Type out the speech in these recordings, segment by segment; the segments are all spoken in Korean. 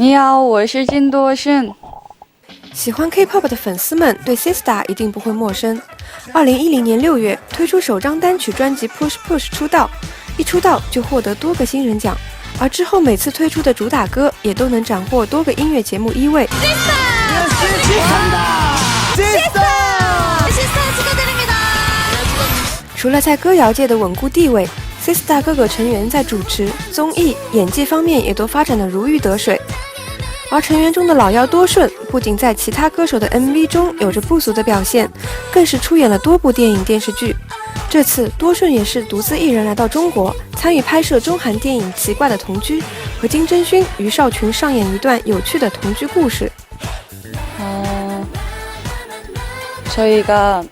你好，我是金多炫。喜欢 K-pop 的粉丝们对 Sistar 一定不会陌生。二零一零年六月推出首张单曲专辑《Push Push》出道，一出道就获得多个新人奖，而之后每次推出的主打歌也都能斩获多个音乐节目一位。除了在歌谣界的稳固地位，Sistar 各个成员在主持、综艺、演技方面也都发展的如鱼得水。而成员中的老幺多顺，不仅在其他歌手的 MV 中有着不俗的表现，更是出演了多部电影电视剧。这次多顺也是独自一人来到中国，参与拍摄中韩电影《奇怪的同居》，和金桢勋、于少群上演一段有趣的同居故事。 어, 저희가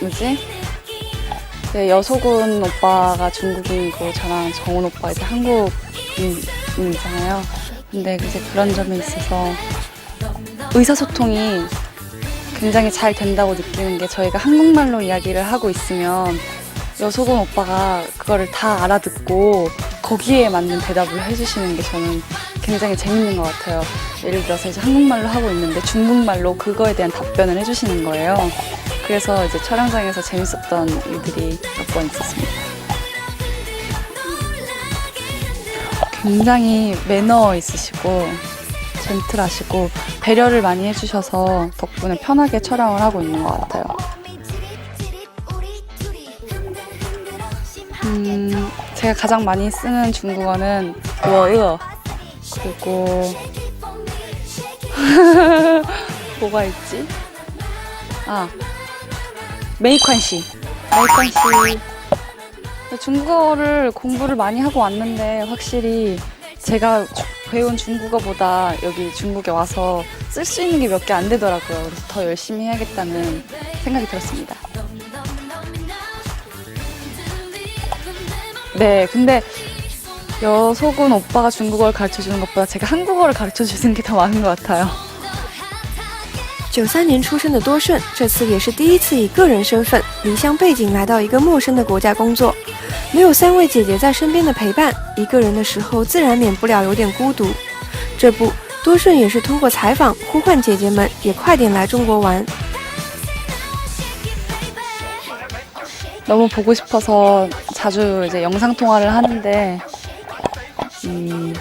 뭐지? 네, 여소군 오빠가 중국인이고 저랑 정훈 오빠 이제 한국인이잖아요. 근데 이제 그런 점에 있어서 의사소통이 굉장히 잘 된다고 느끼는 게 저희가 한국말로 이야기를 하고 있으면 여소군 오빠가 그거를 다 알아듣고 거기에 맞는 대답을 해주시는 게 저는 굉장히 재밌는 것 같아요. 예를 들어서 이제 한국말로 하고 있는데 중국말로 그거에 대한 답변을 해주시는 거예요. 그래서 이제 촬영장에서 재밌었던 일들이 몇 번 있었습니다. 굉장히 매너 있으시고 젠틀하시고 배려를 많이 해주셔서 덕분에 편하게 촬영을 하고 있는 것 같아요. 음, 제가 가장 많이 쓰는 중국어는 워어 그리고 뭐가 있지? 아 메이컨시 메이컨시 중국어를 공부를 많이 하고 왔는데 확실히 제가 주- 배운 중국어보다 여기 중국에 와서 쓸 수 있는 게 몇 개 안 되더라고요. 그래서 더 열심히 해야겠다는 생각이 들었습니다. 네, 근데 여속은 오빠가 중국어를 가르쳐 주는 것보다 제가 한국어를 가르쳐 주는 게 더 많은 것 같아요. 九三年出生的多顺，这次也是第一次以个人身份离乡背井来到一个陌生的国家工作， 没有三位姐姐在身边的陪伴，一个人的时候自然免不了有点孤独。这不，多顺也是通过采访呼唤姐姐们也快点来中国玩。 너무 보고 싶어서 자주 이제 영상 통화를 하는데 음,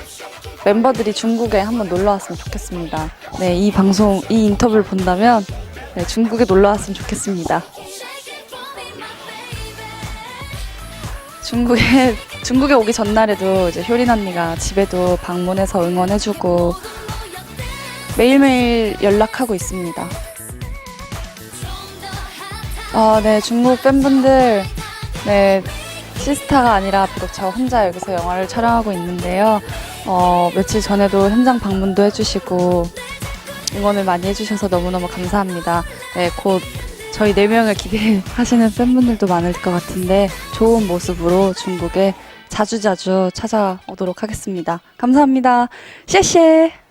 멤버들이 중국에 한번 놀러 왔으면 좋겠습니다. 네, 이 방송, 이 인터뷰를 본다면 네, 중국에 놀러 왔으면 좋겠습니다. 중국에 중국에 오기 전날에도 이제 효린 언니가 집에도 방문해서 응원해주고 매일매일 연락하고 있습니다. 아, 네, 중국 팬분들, 네, 시스타가 아니라 비록 저 혼자 여기서 영화를 촬영하고 있는데요. 어, 며칠 전에도 현장 방문도 해주시고 응원을 많이 해주셔서 너무너무 감사합니다. 네, 곧 저희 네 명을 기대하시는 팬분들도 많을 것 같은데 좋은 모습으로 중국에 자주자주 찾아오도록 하겠습니다. 감사합니다. 谢谢.